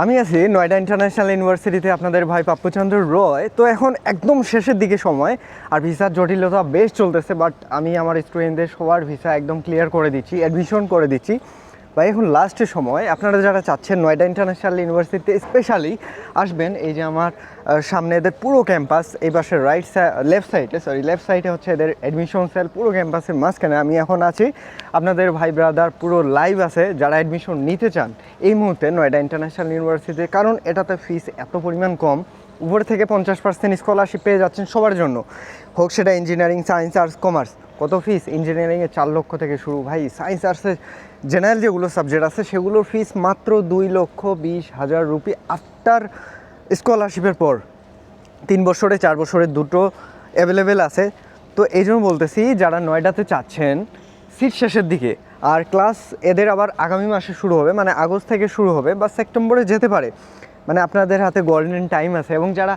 আমি আছি নয়ডা ইন্টারন্যাশনাল ইউনিভার্সিটিতে আপনাদের ভাই পাপ্পুচন্দ্র রয়। তো এখন একদম শেষের দিকে সময়, আর ভিসার জটিলতা বেশ চলতেছে বাট আমি আমার স্টুডেন্টদের সবার ভিসা একদম ক্লিয়ার করে দিচ্ছি অ্যাডমিশন করে দিচ্ছি। ভাই, এখন লাস্টের সময়। আপনারা যারা চাচ্ছেন নয়ডা ইন্টারন্যাশনাল ইউনিভার্সিটিতে স্পেশালি আসবেন, এই যে আমার সামনে এদের পুরো ক্যাম্পাস এই পাশে রাইট লেফট সাইডে সরি লেফট সাইডে হচ্ছে এদের অ্যাডমিশন সেল পুরো ক্যাম্পাসের মাঝখানে আমি এখন আছি। আপনাদের ভাই ব্রাদার পুরো লাইভ আছে, যারা অ্যাডমিশন নিতে চান, এই মুহূর্তে নয়ডা ইন্টারন্যাশনাল ইউনিভার্সিটিতে, কারণ এটাতে ফিস এত পরিমাণ কম। উপর থেকে পঞ্চাশ পার্সেন্ট স্কলারশিপ পেয়ে যাচ্ছেন সবার জন্য। হোক সেটা ইঞ্জিনিয়ারিং সায়েন্স আর্টস কমার্স কত ফিস ইঞ্জিনিয়ারিংয়ে চার লক্ষ থেকে শুরু। ভাই সায়েন্স আর্টসের জেনারেল যেগুলো সাবজেক্ট আছে, সেগুলোর ফিস মাত্র দুই লক্ষ বিশ হাজার রুপি আফটার স্কলারশিপের পর। তিন বছরে, চার বছরের দুটো অ্যাভেলেবেল আছে। তো এই জন্য বলতেছি, যারা নয়ডাতে চাচ্ছেন সিট শেষের দিকে। আর ক্লাস এদের আবার আগামী মাসে শুরু হবে মানে আগস্ট থেকে শুরু হবে, বা সেপ্টেম্বরে যেতে পারে। মানে আপনাদের হাতে গোল্ডেন টাইম আছে এবং যারা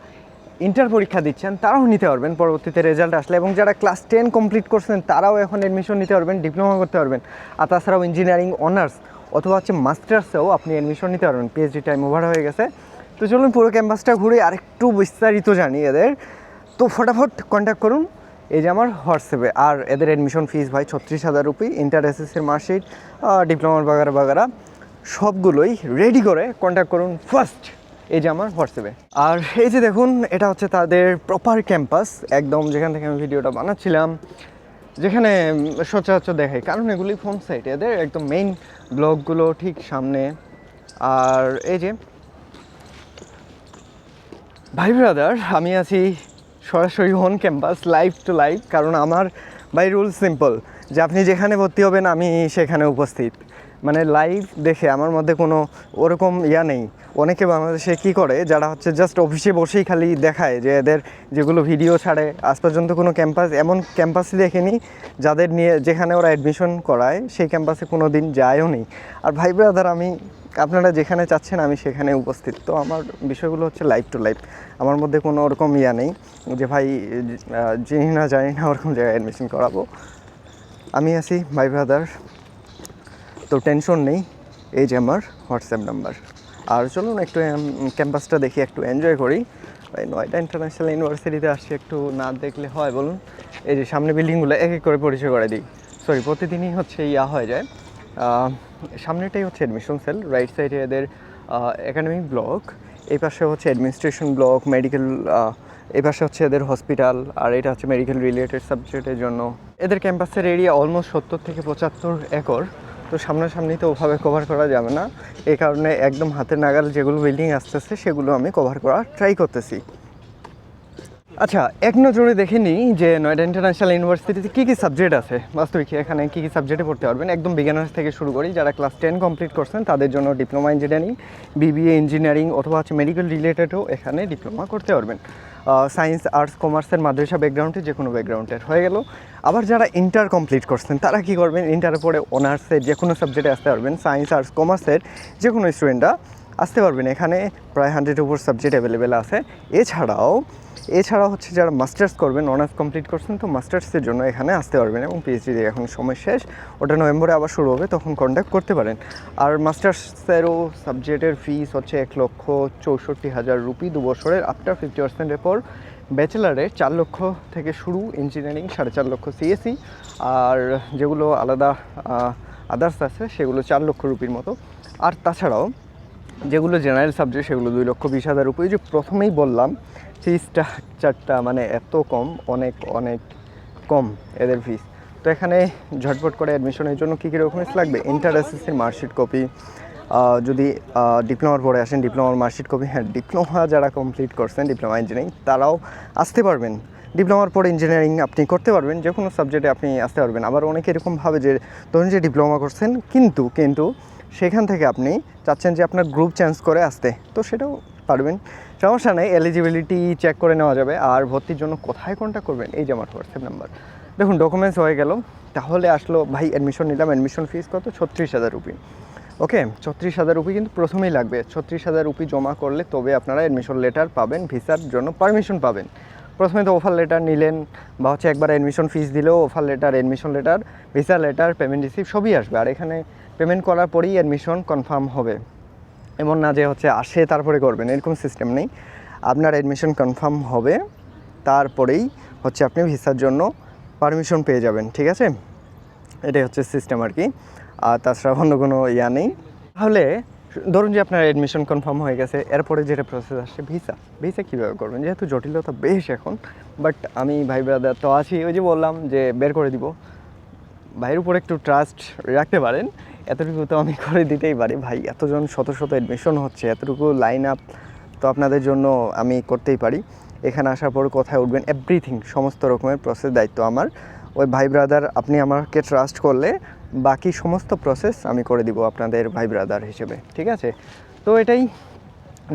ইন্টার পরীক্ষা দিচ্ছেন, তারাও নিতে পারবেন, পরবর্তীতে রেজাল্ট আসলে। এবং যারা ক্লাস টেন কমপ্লিট করছেন, তারাও এখন অ্যাডমিশন নিতে পারবেন ডিপ্লোমা করতে পারবেন। আর তাছাড়াও ইঞ্জিনিয়ারিং অনার্স অথবা হচ্ছে মাস্টার্সেও আপনি অ্যাডমিশন নিতে পারবেন। পিএইচডি টাইম ওভার হয়ে গেছে। তো চলুন পুরো ক্যাম্পাসটা ঘুরে আরেকটু বিস্তারিত জানি এদের তো ফটাফট কন্ট্যাক্ট করুন। এই যে আমার হোয়াটসঅ্যাপে আর এদের অ্যাডমিশন ফিস ভাই ছত্রিশ হাজার রুপি ইন্টার এসএসসির মার্কশিট ডিপ্লোমার বাগারা বাগারা সবগুলোই রেডি করে কন্ট্যাক্ট করুন ফার্স্ট এই যে আমার হোয়াটসঅ্যাপে। আর এই যে দেখুন, এটা হচ্ছে তাদের প্রপার ক্যাম্পাস একদম যেখান থেকে আমি ভিডিওটা বানাচ্ছিলাম, যেখানে সচরাচর দেখাই। কারণ এগুলি ফোন সাইট এদের একদম মেইন ব্লগগুলো ঠিক সামনে। আর এই যে, ভাই ব্রাদার আমি আছি সরাসরি on campus live to live কারণ আমার বাই রুল সিম্পল যে আপনি যেখানে ভর্তি হবেন, আমি সেখানে উপস্থিত। মানে লাইভ দেখে আমার মধ্যে কোনো ওরকম ইয়া নেই। অনেকে বাংলাদেশে কী করে, যারা হচ্ছে জাস্ট অফিসে বসেই খালি দেখায় যে এদের যেগুলো ভিডিও ছাড়ে, আজ পর্যন্ত কোনো ক্যাম্পাস এমন ক্যাম্পাসই দেখেনি যাদের নিয়ে, যেখানে ওরা অ্যাডমিশন করায়, সেই ক্যাম্পাসে কোনো দিন যায়ও নেই। আর ভাই ব্রাদার আমি, আপনারা যেখানে চাচ্ছেন আমি সেখানে উপস্থিত। তো আমার বিষয়গুলো হচ্ছে লাইভ টু লাইভ আমার মধ্যে কোনো ওরকম ইয়া নেই যে ভাই চিনি না জানি না ওরকম জায়গায় অ্যাডমিশন করাবো। আমি আছি ভাই ব্রাদার তো টেনশন নেই। এই যে আমার হোয়াটসঅ্যাপ নাম্বার আর চলুন একটু ক্যাম্পাসটা দেখি, একটু এনজয় করি। নয়টা ইন্টারন্যাশনাল ইউনিভার্সিটিতে আসছি একটু না দেখলে হয়, বলুন। এই যে সামনে বিল্ডিংগুলো এক এক করে পরিচয় করে দিই। সরি প্রতিদিনই হচ্ছে ইয়া হয়ে যায়। সামনেটাই হচ্ছে অ্যাডমিশন সেল রাইট সাইডে এদের একাডেমিক ব্লক এই পাশে হচ্ছে অ্যাডমিনিস্ট্রেশন ব্লক মেডিকেল এই পাশে হচ্ছে এদের হসপিটাল আর এটা হচ্ছে মেডিকেল রিলেটেড সাবজেক্টের জন্য। এদের ক্যাম্পাসের এরিয়া অলমোস্ট সত্তর থেকে পঁচাত্তর একর। তো সামনাসামনি তো ওভাবে কভার করা যাবে না। এই কারণে একদম হাতের নাগাল যেগুলো বিল্ডিং আসতেছে, সেগুলো আমি কভার করার ট্রাই করতেছি। আচ্ছা এক নজরে দেখে নিই যে নয়ডা ইন্টারন্যাশনাল ইউনিভার্সিটিতে কী কী সাবজেক্ট আছে। বাস্তবিক এখানে কী কী সাবজেক্টে পড়তে পারবেন? একদম বিজ্ঞানার্স থেকে শুরু করি, যারা ক্লাস টেন কমপ্লিট করছেন, তাদের জন্য ডিপ্লোমা ইঞ্জিনিয়ারিং বিবিএ ইঞ্জিনিয়ারিং অথবা হচ্ছে মেডিকেল রিলেটেডও এখানে ডিপ্লোমা করতে পারবেন। সায়েন্স আর্টস কমার্সের মাদ্রাসা ব্যাকগ্রাউন্ডে যে কোনো ব্যাকগ্রাউন্ডের হয়ে গেল। আবার যারা ইন্টার কমপ্লিট করছেন, তারা কী করবেন? ইন্টারের পরে অনার্সের যে কোনো সাবজেক্টে আসতে পারবেন। সায়েন্স আর্টস কমার্সের যে কোনো স্টুডেন্টরা আসতে পারবেন। এখানে প্রায় হান্ড্রেড উপর সাবজেক্ট অ্যাভেলেবেল আছে। এছাড়াও এছাড়া হচ্ছে যারা মাস্টার্স করবেন অনার্স কমপ্লিট করছেন, তো মাস্টার্সের জন্য এখানে আসতে পারবেন এবং পিএইচডি এখন সময় শেষ। ওটা নভেম্বরে আবার শুরু হবে, তখন কন্ট্যাক্ট করতে পারেন। আর মাস্টার্সেরও সাবজেক্টের ফিস হচ্ছে এক লক্ষ চৌষট্টি হাজার রুপি দু বছরের আফটার ফিফটি পার্সেন্টের পর ব্যাচেলারে চার লক্ষ থেকে শুরু ইঞ্জিনিয়ারিং সাড়ে চার লক্ষ সিএসসি আর যেগুলো আলাদা আদার্স আছে, সেগুলো চার লক্ষ রুপির মতো। আর তাছাড়াও যেগুলো জেনারেল সাবজেক্ট সেগুলো দুই লক্ষ বিশ হাজার উপরে। যে প্রথমেই বললাম ফিস স্ট্রাকচারটা মানে এত কম, অনেক অনেক কম এদের ফিস তো এখানে ঝটপট করে অ্যাডমিশনের জন্য কী কী ডকুমেন্টস লাগবে? ইন্টার এসএসসির মার্কশিট কপি যদি ডিপ্লোমার পরে আসেন ডিপ্লোমার মার্কশিট কপি হ্যাঁ ডিপ্লোমা যারা কমপ্লিট করছেন ডিপ্লোমা ইঞ্জিনিয়ারিং তারাও আসতে পারবেন। ডিপ্লোমার পরে ইঞ্জিনিয়ারিং আপনি করতে পারবেন, যে কোনো সাবজেক্টে আপনি আসতে পারবেন। আবার অনেকে এরকম ভাবে যে, ধরুন যে ডিপ্লোমা করছেন, কিন্তু কিন্তু সেখান থেকে আপনি চাচ্ছেন যে আপনার গ্রুপ চেঞ্জ করে আসতে। তো সেটাও পারবেন। সমস্যা নেই এলিজিবিলিটি চেক করে নেওয়া যাবে। আর ভর্তির জন্য কোথায় কন্ট্যাক্ট করবেন? এই যে আমার হোয়াটসঅ্যাপ নাম্বার দেখুন ডকুমেন্টস হয়ে গেল। তাহলে আসলো, ভাই অ্যাডমিশন নিলাম। অ্যাডমিশন ফিস কত? ছত্রিশ হাজার রুপি। ওকে ছত্রিশ হাজার রুপি কিন্তু প্রথমেই লাগবে। ছত্রিশ হাজার রুপি জমা করলে তবে আপনারা অ্যাডমিশন লেটার পাবেন, ভিসার জন্য পারমিশন পাবেন। প্রথমে তো অফার লেটার নিলেন বা হচ্ছে একবার অ্যাডমিশন ফিস দিলেও offer letter admission letter visa letter payment receive সবই আসবে। আর এখানে পেমেন্ট করার পরেই অ্যাডমিশন কনফার্ম হবে। এমন না যে হচ্ছে আসে তারপরে করবেন, এরকম সিস্টেম নেই। আপনার অ্যাডমিশন কনফার্ম হবে, তারপরেই হচ্ছে আপনি ভিসার জন্য পারমিশন পেয়ে যাবেন, ঠিক আছে? এটাই হচ্ছে সিস্টেম আর কি। আর তাছাড়া অন্য কোনো ইয়া নেই। তাহলে, ধরুন যে আপনার অ্যাডমিশন কনফার্ম হয়ে গেছে, এরপরে যেটা প্রসেস আসছে ভিসা ভিসা কীভাবে করবেন? যেহেতু জটিলতা বেশ এখন বাট আমি ভাই ব্রাদার তো আছি, ওই যে বললাম যে বের করে দিব। ভাইয়ের উপর একটু ট্রাস্ট রাখতে পারেন। এতটুকু তো আমি করে দিতেই পারি ভাই। এতজন শত শত অ্যাডমিশন হচ্ছে, এতটুকু লাইন আপ তো আপনাদের জন্য আমি করতেই পারি। এখানে আসার পর কোথায় উঠবেন এভরিথিং সমস্ত রকমের প্রসেস দায়িত্ব আমার। ওই ভাই ব্রাদার আপনি আমাকে ট্রাস্ট করলে বাকি সমস্ত প্রসেস আমি করে দিব আপনাদের ভাই ব্রাদার হিসেবে, ঠিক আছে? তো এটাই,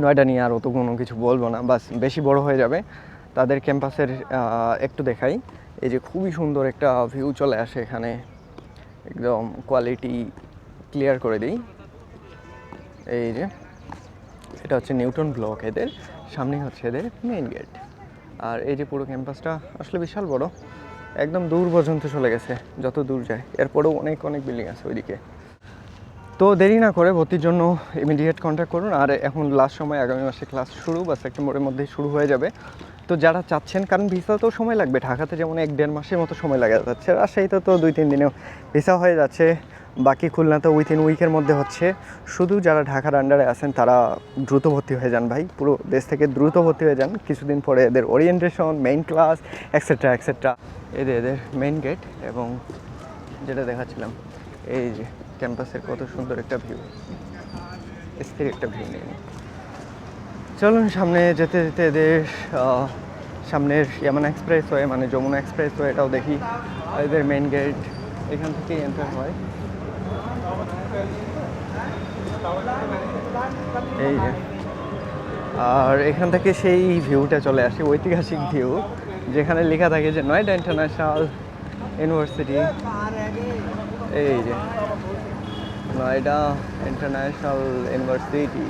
নয়ডা নিয়ে আর অত কোনো কিছু বলব না, বাস বেশি বড় হয়ে যাবে। তাদের ক্যাম্পাসের একটু দেখাই। এই যে খুবই সুন্দর একটা ভিউ চলে আসে এখানে। একদম কোয়ালিটি ক্লিয়ার করে দিই। এই যে, এটা হচ্ছে নিউটন ব্লক এদের সামনেই হচ্ছে এদের মেইন গেট আর এই যে পুরো ক্যাম্পাসটা আসলে বিশাল বড়, একদম দূর পর্যন্ত চলে গেছে, যত দূর যায়। এরপরেও অনেক অনেক বিল্ডিং আছে ওইদিকে। তো দেরি না করে ভর্তির জন্য ইমিডিয়েট কন্ট্যাক্ট করুন, আর এখন লাস্ট সময় আগামী মাসে ক্লাস শুরু বা সেপ্টেম্বরের মধ্যেই শুরু হয়ে যাবে। তো যারা চাচ্ছেন, কারণ ভিসা তো সময় লাগবে, ঢাকাতে যেমন এক দেড় মাসের মতো সময় লাগা যাচ্ছে রাজশাহীতে তো দুই তিন দিনেও ভিসা হয়ে যাচ্ছে। বাকি খুলনাতে উইথিন উইকের মধ্যে হচ্ছে। শুধু যারা ঢাকার আন্ডারে আছেন, তারা দ্রুত ভর্তি হয়ে যান ভাই। পুরো দেশ থেকে দ্রুত ভর্তি হয়ে যান। কিছুদিন পরে এদের orientation main class extra extra এদের এদের মেইন গেট এবং যেটা দেখাচ্ছিলাম, এই যে ক্যাম্পাসের কত সুন্দর একটা ভিউ স্থির একটা ভিউ নিয়ে চলুন সামনে যেতে যেতে এদের সামনের ইয়ামান এক্সপ্রেস ওয়ে মানে যমুনা এক্সপ্রেস ওয়ে এটাও দেখি। এদের মেন গেট এখান থেকেই এন্টার হয়। এই যে। আর এখান থেকে সেই ভিউটা চলে আসে, ঐতিহাসিক ভিউ যেখানে লেখা থাকে যে নয়ডা ইন্টারন্যাশনাল ইউনিভার্সিটি এই যে। Noida international university